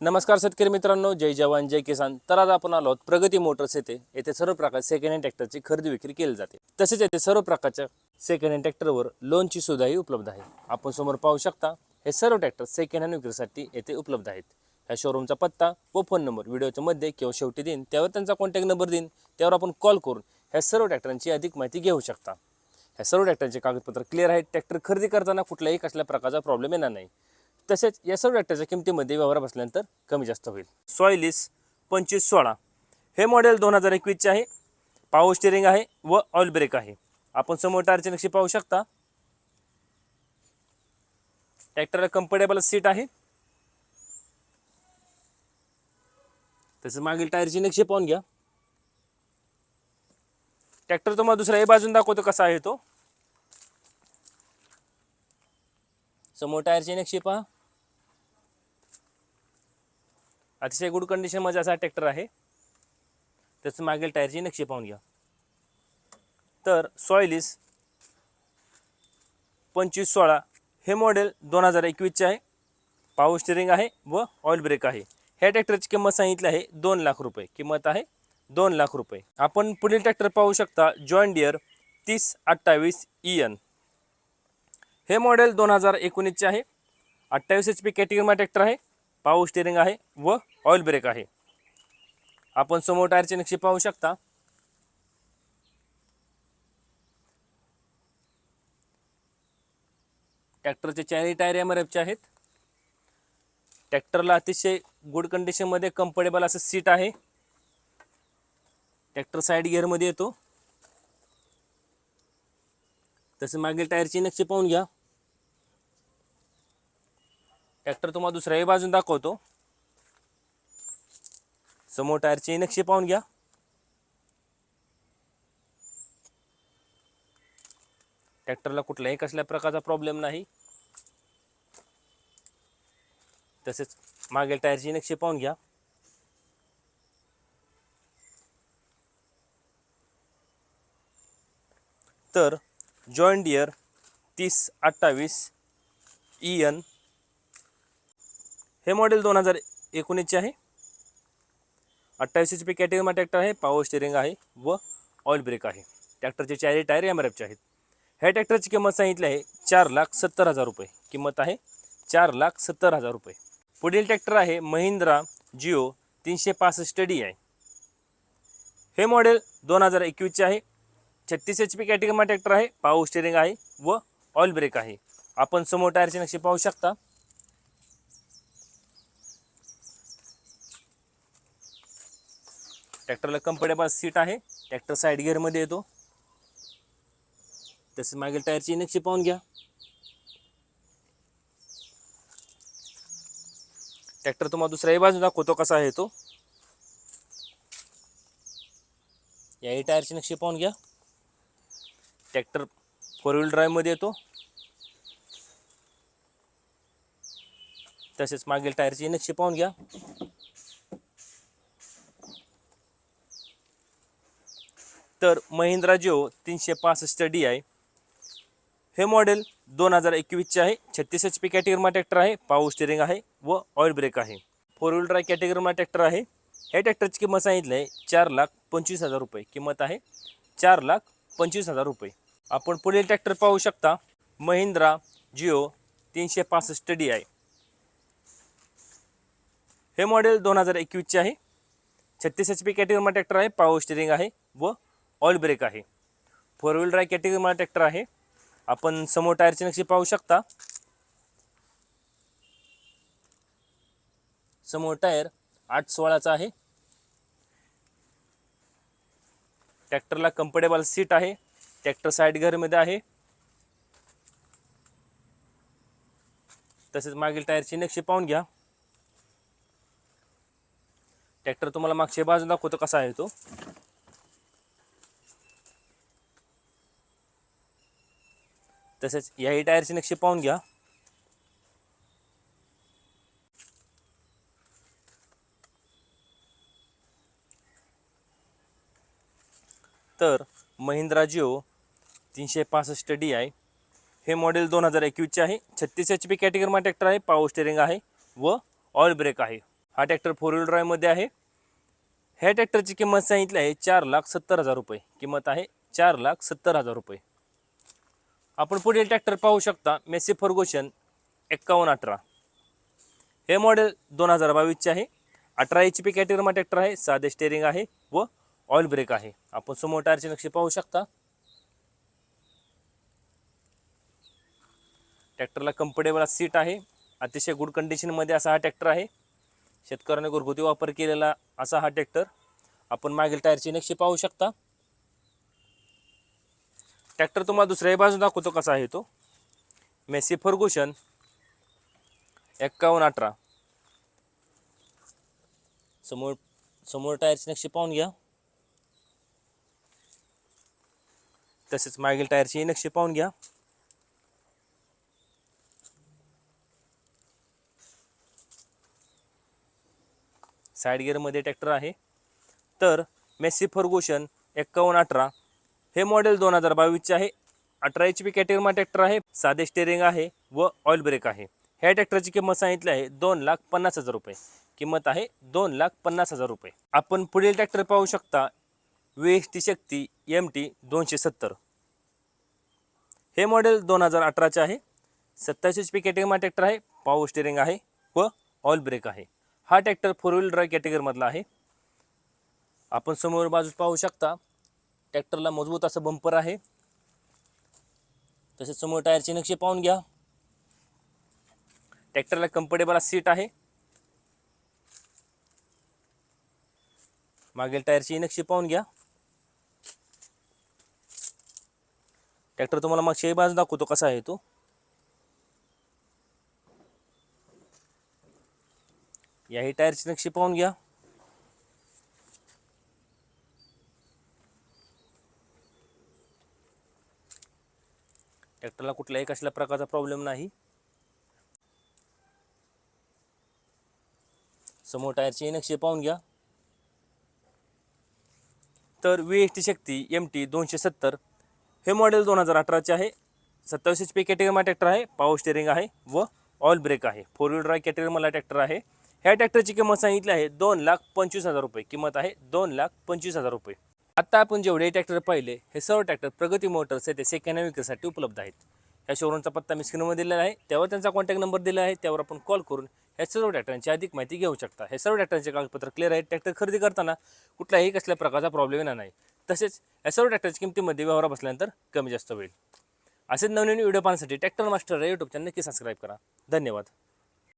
नमस्कार शेतकरी मित्रांनो जय जवान जय किसान. तर आज आपण आलो आहोत प्रगती मोटर्स येथे. येथे सर्व प्रकारच्या सेकंड हँड ट्रॅक्टरची खरेदी विक्री केली जाते. तसेच येथे सर्व प्रकारच्या सेकंड हँड ट्रॅक्टरवर लोनची सुविधाही उपलब्ध आहे. आपण समोर पाहू शकता हे सर्व ट्रॅक्टर सेकंड हँड विक्रीसाठी येथे उपलब्ध आहेत. ह्या शोरूमचा पत्ता व फोन नंबर व्हिडिओच्या मध्ये किंवा शेवटी देईन त्यावर त्यांचा कॉन्टॅक्ट नंबर देईन त्यावर आपण कॉल करून ह्या सर्व ट्रॅक्टरांची अधिक माहिती घेऊ शकता. ह्या सर्व ट्रॅक्टरचे कागदपत्र क्लिअर आहेत. ट्रॅक्टर खरेदी करताना कुठल्याही कसल्या प्रकारचा प्रॉब्लेम येणार नाही. तसेच या सर्व ट्रॅक्टरच्या किमतीमध्ये व्यवहार बसल्यानंतर कमी जास्त होईल. सॉयलिस पंचवीस सोळा. हे मॉडेल दोन हजार एकवीसचे आहे. पावर स्टिअरिंग आहे व ऑइल ब्रेक आहे. आपण समोर टायरचे नक्षी पाहू शकता. ट्रॅक्टरला कम्फर्टेबल सीट आहे. तसं मागील टायरची नक्षी पाहून घ्या. ट्रॅक्टर तुम्हाला दुसऱ्याही बाजून दाखवतो कसा आहे तो. समोर टायरची नक्षी पहा. अतिशय गुड कंडिशनमध्ये असा ट्रॅक्टर आहे. त्याचं मागील टायरची नक्षी पाहून घ्या. तर सॉयलिस पंचवीस सोळा हे मॉडेल दोन हजार एकवीसचे आहे. पावर स्टिअरिंग आहे व ऑइल ब्रेक आहे. ह्या ट्रॅक्टरची किंमत सांगितली आहे दोन लाख रुपये. किंमत आहे दोन लाख रुपये. आपण पुढील ट्रॅक्टर पाहू शकता जॉइन डिअर तीस अठ्ठावीस ई एन हे मॉडेल दोन हजार एकोणीसचे आहे. अठ्ठावीस एच पी कॅटेगरीमा ट्रॅक्टर आहे. पावर स्टेरिंग आहे व ऑइल ब्रेक आहे. आपण समोर टायरचे नक्षी पाहू शकता. ट्रॅक्टरचे चारही टायर एम आर एफचे आहेत. ट्रॅक्टरला अतिशय गुड कंडिशनमध्ये कम्फर्टेबल असं सीट आहे. ट्रॅक्टर साईड गिअरमध्ये येतो. तसं मागील टायरची नक्षी पाहून घ्या. ट्रॅक्टर तुम्हाला दुसऱ्याही बाजून दाखवतो. समोर टायरचे नक्षी पाहून घ्या. ट्रॅक्टरला कुठल्याही कसल्या प्रकारचा प्रॉब्लेम नाही. तसेच मागील टायरची नक्षी पाहून घ्या. तर जॉईंट डिअर तीस अठ्ठावीस ई एन हे मॉडेल दोन हजार एकोणीसचे आहे. अठ्ठावीस एच पी कॅटेगरीमा ट्रॅक्टर आहे पॉवर स्टिअरिंग आहे व ऑइल ब्रेक आहे. ट्रॅक्टरचे चारही टायर एम आर एफचे आहेत. ह्या ट्रॅक्टरची किंमत सांगितली आहे चार लाख सत्तर हजार रुपये. किंमत आहे चार लाख सत्तर हजार रुपये. पुढील ट्रॅक्टर आहे महिंद्रा जिओ तीनशे पासष्ट डी आहे हे मॉडेल दोन हजार एकवीसचे आहे. छत्तीस एच पी कॅटेगरीमा ट्रॅक्टर आहे पावर स्टेरिंग आहे व ऑइल ब्रेक आहे. आपण समोर टायरचे नक्षी पाहू शकता. ट्रॅक्टरला कम्फर्टेबल सीट आहे. ट्रॅक्टर साईड गिअरमध्ये येतो. तसेच मागील टायरची नक्षी पाहून घ्या. ट्रॅक्टर तुम्हाला दुसऱ्याही बाजू दाखवतो कसा आहे तो. याही टायरची नक्षी पाहून घ्या. ट्रॅक्टर फोर व्हील ड्राईव्हमध्ये येतो. तसेच मागील टायरची नक्षी पाहून घ्या. तर महिंद्रा जिओ तीनशे पासष्ट डी आहे. हे मॉडेल दोन हजार एकवीसचे आहे. छत्तीस एच पी कॅटेगरीमा ट्रॅक्टर आहे. पावर स्टिअरिंग आहे व ऑइल ब्रेक आहे. फोर व्हील ड्राय कॅटेगरीमा ट्रॅक्टर आहे. ह्या ट्रॅक्टरची किंमत सांगितली आहे चार लाख पंचवीस हजार रुपये. किंमत आहे चार लाख पंचवीस हजार रुपये. आपण पुढील ट्रॅक्टर पाहू शकता. महिंद्रा जिओ तीनशे पासष्ट डी आहे. हे मॉडेल दोन हजार एकवीसचे आहे. छत्तीस एच पी कॅटेगरीमा ट्रॅक्टर आहे. पावर स्टिअरिंग आहे व ऑइल ब्रेक आहे. फोर व्हील ड्राईव्ह कॅटेगरीमध्ये ट्रॅक्टर आहे. आपण समोर टायरची नक्षी पाहू शकता? समोर टायर आठ सोळाचा आहे. ट्रॅक्टरला कम्फर्टेबल सीट आहे. ट्रॅक्टर साईड घरमध्ये आहे. तसेच मागील टायरची नक्षी पाहून घ्या. ट्रॅक्टर तुम्हाला मागच्या बाजूला दाखवतो कसा आहे तो. तसेच याही टायरची नक्षी पाहून घ्या. तर महिंद्रा जिओ तीनशे पासष्ट डी आय. हे मॉडेल दोन हजार एकवीसचे आहे. छत्तीस एच पी कॅटेगरीमा ट्रॅक्टर आहे पावर स्टेरिंग आहे व ऑइल ब्रेक आहे. हा ट्रॅक्टर फोर व्हील ड्राईव्हमध्ये आहे. ह्या ट्रॅक्टरची किंमत सांगितली आहे चार लाख सत्तर हजार रुपये. किंमत आहे चार लाख सत्तर हजार रुपये. आपण पुढील ट्रॅक्टर पाहू शकता. मेसी फर्गोशन एक्कावन्न अठरा. हे मॉडेल दोन हजार बावीसचे आहे. अठरा एच पी कॅटेगरीमा ट्रॅक्टर आहे. साधे स्टेअरिंग आहे व ऑइल ब्रेक आहे. आपण समोर टायरचे नक्षी पाहू शकता. ट्रॅक्टरला कम्फर्टेबल सीट आहे. अतिशय गुड कंडिशनमध्ये असा हा ट्रॅक्टर आहे. शेतकऱ्याने घरगुती वापर केलेला असा हा ट्रॅक्टर आपण मागील टायरची नक्षी पाहू शकता. ट्रॅक्टर तुम्हाला दुसऱ्याही बाजू दाखवतो कसा आहे तो. मेसी फर्गुशन एक्कावन्न अठरा. समोर समोर टायरची नक्षी पाहून घ्या. तसेच मागील टायरची नक्षी पाहून घ्या. साईड गिअरमध्ये ट्रॅक्टर आहे. तर मेसी फर्गुशन एक्कावन्न अठरा. हे मॉडेल दोन हजार बावीसचे आहे. अठरा एच पी कॅटेगरीमा ट्रॅक्टर आहे. साधे स्टेरिंग आहे व ऑइल ब्रेक आहे. ह्या ट्रॅक्टरची किंमत सांगितली आहे दोन लाख पन्नास हजार रुपये. किंमत आहे दोन लाख पन्नास हजार रुपये. आपण पुढील ट्रॅक्टर पाहू शकता. V S T Shakti M T दोनशे सत्तर. हे मॉडेल दोन हजार अठराचे आहे. सत्तावीस एच पी कॅटेगरीमा ट्रॅक्टर आहे. पावर स्टेरिंग आहे व ऑइल ब्रेक आहे. हा ट्रॅक्टर फोर व्हील ड्राईव्ह कॅटेगरीमधला आहे. आपण समोर बाजूस पाहू शकता. ट्रॅक्टरला मजबूत असं बंपर आहे. तसेच समोर टायरचे नक्षी पाहून घ्या. ट्रॅक्टरला कम्फर्टेबल सीट आहे. मागील टायरची नक्षी पाहून घ्या. ट्रॅक्टर तुम्हाला मागच्याही बाजू दाखवतो कसा आहे तो. याही टायरची नक्षी पाहून घ्या. ट्रॅक्टरला कुठल्याही कसल्या प्रकारचा प्रॉब्लेम नाही. समोर टायरची नक्षी पाहून घ्या. तर V S T Shakti M T दोनशे सत्तर. हे मॉडेल दोन हजार अठराचे आहे. सत्तावीस एच पी कॅटेगरीमा ट्रॅक्टर आहे. पावर स्टेअरिंग आहे व ऑल ब्रेक आहे. फोर व्हील ड्राईव्ह कॅटेगरीमाला ट्रॅक्टर आहे. ह्या ट्रॅक्टरची किंमत सांगितली आहे दोन लाख पंचवीस हजार रुपये. किंमत आहे दोन लाख पंचवीस हजार रुपये. आत्ता आपण जेवढे ट्रॅक्टर पाहिले हे सर्व ट्रॅक्टर प्रगती मोटर्स येथे सेकंड हँड विक्रीसाठी उपलब्ध आहेत. ह्या शोरूमचा पत्ता मी स्क्रीनवर दिलेला आहे. त्यावर त्यांचा कॉन्टॅक्ट नंबर दिला आहे. त्यावर आपण कॉल करून ह्या सर्व ट्रॅक्टरांची अधिक माहिती घेऊ शकता. हे सर्व ट्रॅक्टरचे कागदपत्र क्लिअर आहे ट्रॅक्टर खरेदी करताना कुठलाही कसल्या प्रकारचा प्रॉब्लेम येणार नाही. तसेच या सर्व ट्रॅक्टरच्या किमतीमध्ये व्यवहार बसल्यानंतर कमी जास्त होईल. असेच नवनवीन व्हिडिओ पाहण्यासाठी ट्रॅक्टर मास्टर या यूट्यूब चॅनल नक्की सबस्क्राईब करा. धन्यवाद.